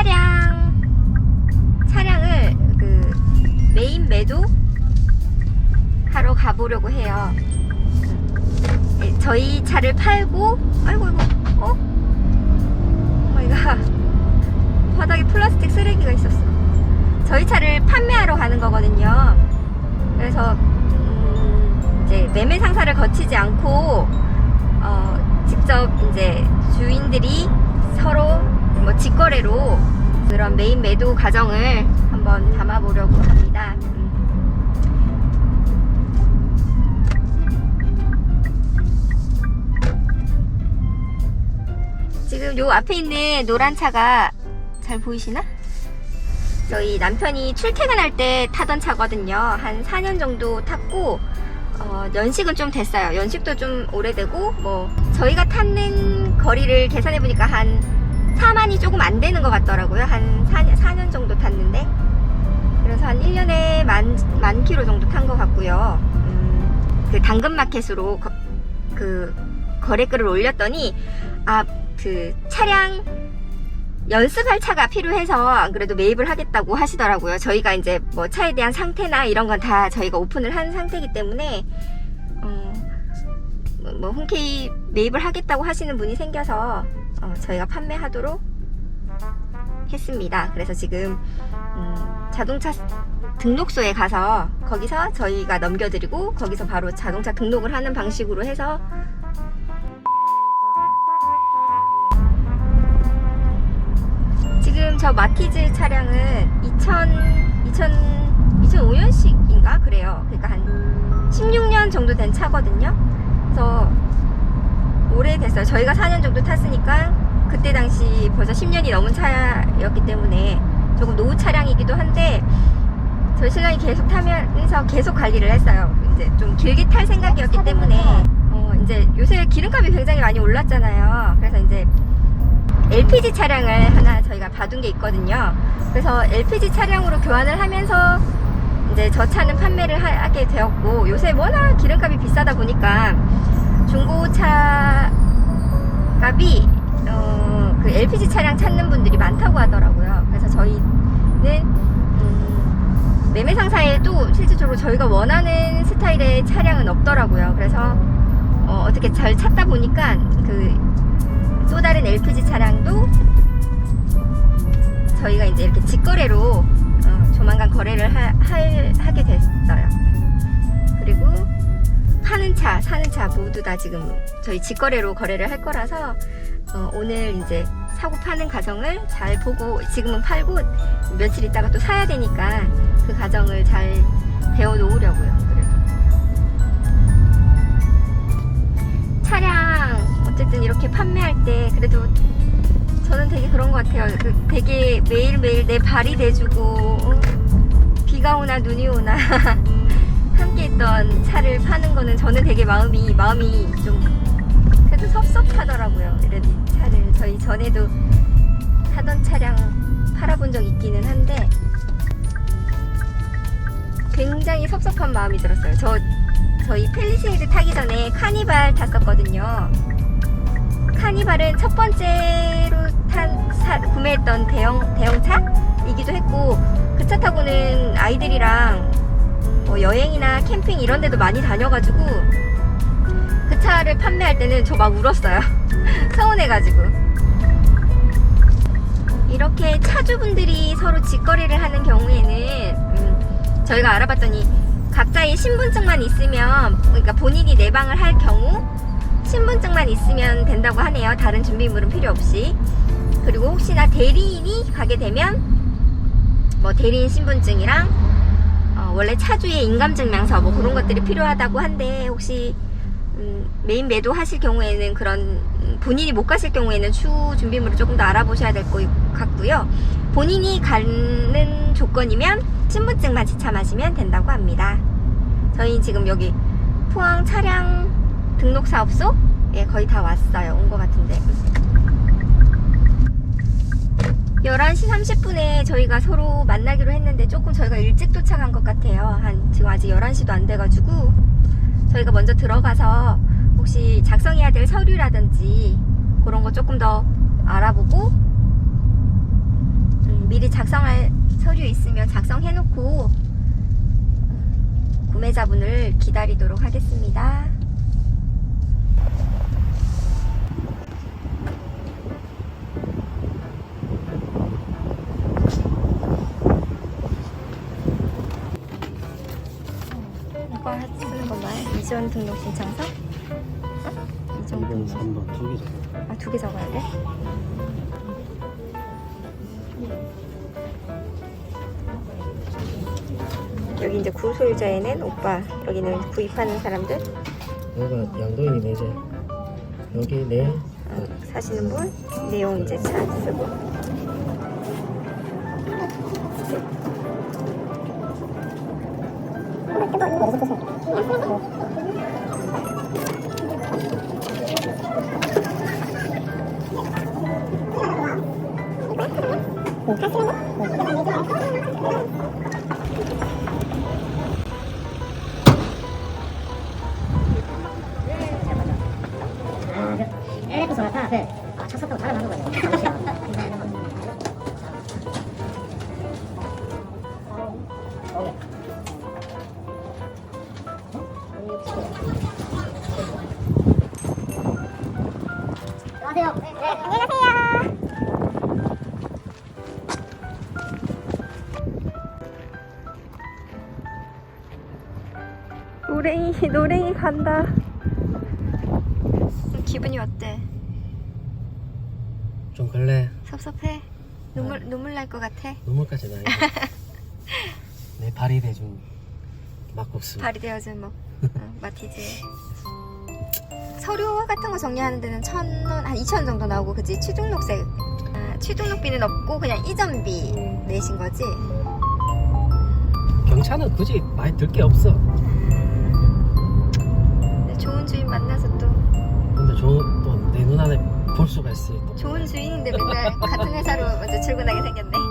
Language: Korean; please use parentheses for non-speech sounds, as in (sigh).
차량 차량을 그 메인 매도 하러 가보려고 해요. 네, 저희 차를 팔고 아이고 이거 어? 오마이갓 (laughs) 바닥에 플라스틱 쓰레기가 있었어. 저희 차를 판매하러 가는 거거든요. 그래서 음, 이제 매매 상사를 거치지 않고 어, 직접 이제 주인들이 직거래로 그런 메인 매도 과정을 한번 담아보려고 합니다. 음. 지금 요 앞에 있는 노란 차가 잘 보이시나? 저희 남편이 출퇴근할 때 타던 차거든요. 한 4년 정도 탔고, 어, 연식은 좀 됐어요. 연식도 좀 오래되고, 뭐, 저희가 타는 거리를 계산해 보니까 한 4만이 조금 안 되는 것 같더라고요. 한 4년, 4년 정도 탔는데. 그래서 한 1년에 만, 만 킬로 정도 탄 것 같고요. 음, 그 당근마켓으로 거- 그 거래글을 올렸더니, 아, 그 차량 연습할 차가 필요해서 안 그래도 매입을 하겠다고 하시더라고요. 저희가 이제 뭐 차에 대한 상태나 이런 건 다 저희가 오픈을 한 상태이기 때문에 어, 뭐, 뭐 흔쾌히 매입을 하겠다고 하시는 분이 생겨서 어, 저희가 판매하도록 했습니다. 그래서 지금 음, 자동차 등록소에 가서 거기서 저희가 넘겨드리고 거기서 바로 자동차 등록을 하는 방식으로 해서 지금 저 마티즈 차량은 2000, 2000, 2005년식인가 그래요. 그러니까 한 16년 정도 된 차거든요. 그래서 됐어요. 저희가 4년 정도 탔으니까 그때 당시 벌써 10년이 넘은 차였기 때문에 조금 노후 차량이기도 한데 저희 신랑이 계속 타면서 계속 관리를 했어요. 이제 좀 길게 탈 생각이었기 때문에 어, 이제 요새 기름값이 굉장히 많이 올랐잖아요. 그래서 이제 LPG 차량을 하나 저희가 봐둔 게 있거든요. 그래서 LPG 차량으로 교환을 하면서 이제 저 차는 판매를 하, 게 되었고 요새 워낙 기름값이 비싸다 보니까 중고차 값이 어, 그 LPG 차량 찾는 분들이 많다고 하더라고요. 그래서 저희는 음, 매매 상사에도 실질적으로 저희가 원하는 스타일의 차량은 없더라고요. 그래서 어, 어떻게 잘 찾다 보니까 그 또 다른 LPG 차량도 저희가 이제 이렇게 직거래로 어, 조만간 거래를 하, 할- 하게 됐어요. 파는 차, 사는 차 모두 다 지금 저희 직거래로 거래를 할 거라서 어, 오늘 이제 사고 파는 과정을 잘 보고 지금은 팔고 며칠 있다가 또 사야 되니까 그 과정을 잘 배워 놓으려고요. 차량 어쨌든 이렇게 판매할 때 그래도 저는 되게 그런 것 같아요. 그 되게 매일매일 내 발이 돼주고 어, 비가 오나 눈이 오나 (laughs) 함께 있던 차를 파는 거는 저는 되게 마음이 마음이 좀 그래도 섭섭하더라고요. 이런 차를 저희 전에도 타던 차량 팔아본 적 있기는 한데 굉장히 섭섭한 마음이 들었어요. 저 저희 펠리세이드 타기 전에 카니발 탔었거든요. 카니발은 첫 번째로 탄 사- 구매했던 대형 대형차이기도 했고 그 차 타고는 아이들이랑 뭐 여행이나 캠핑 이런 데도 많이 다녀가지고 그 차를 판매할 때는 저 막 울었어요. (laughs) 서운해가지고. 이렇게 차주분들이 서로 직거래를 하는 경우에는 음, 저희가 알아봤더니 각자의 신분증만 있으면 그러니까 본인이 내방을 할 경우 신분증만 있으면 된다고 하네요. 다른 준비물은 필요 없이. 그리고 혹시나 대리인이 가게 되면 뭐 대리인 신분증이랑 어, 원래 차주의 인감증명서 뭐 그런 것들이 필요하다고 한데 혹시 음, 메인 매도 하실 경우에는 그런 음, 본인이 못 가실 경우에는 추후 준비물을 조금 더 알아보셔야 될 것 같고요. 본인이 가는 조건이면 신분증만 지참하시면 된다고 합니다. 저희 지금 여기 포항 차량 등록 사업소 예 거의 다 왔어요. 온 것 같은데. 11시 30분에 저희가 서로 만나기로 했는데 조금 저희가 일찍 도착한 것 같아요. 한 지금 아직 11시도 안 돼가지고 저희가 먼저 들어가서 혹시 작성해야 될 서류라든지 그런 거 조금 더 알아보고 미리 작성할 서류 있으면 작성해놓고 구매자분을 기다리도록 하겠습니다. 이전 등록 신청서? 어? 2번, 등록 3번 두 개잖아. 아, 두 개 적어야 돼? 여기 이제 구소유자에는 오빠, 여기는 구입하는 사람들, 여기가 양도인이 내재. 여기 내 어, 사시는 분, 내용 이제 차 쓰고. 엘리베이 哎，不 pessoa? 노랭이, 노랭이 간다. 기분이 어때? 좀 걸래. 섭섭해? 눈물, 눈물 날 것 같아? 눈물까지 나요. (laughs) 내 발이 대준 막국수. 발이 되어준 뭐 어, 마티즈 서류 같은 거 정리하는 데는 천 원, 한 이천 원 정도 나오고 그지? 취등록세 아, 취등록비는 없고 그냥 이전비 내신 거지? 경차는 굳이 많이 들 게 없어. 좋은 주인 만나서 또 근데 또내 눈안에 볼 수가 또. 좋은 주인인데 맨날 같은 회사로 먼저 출근하게 생겼네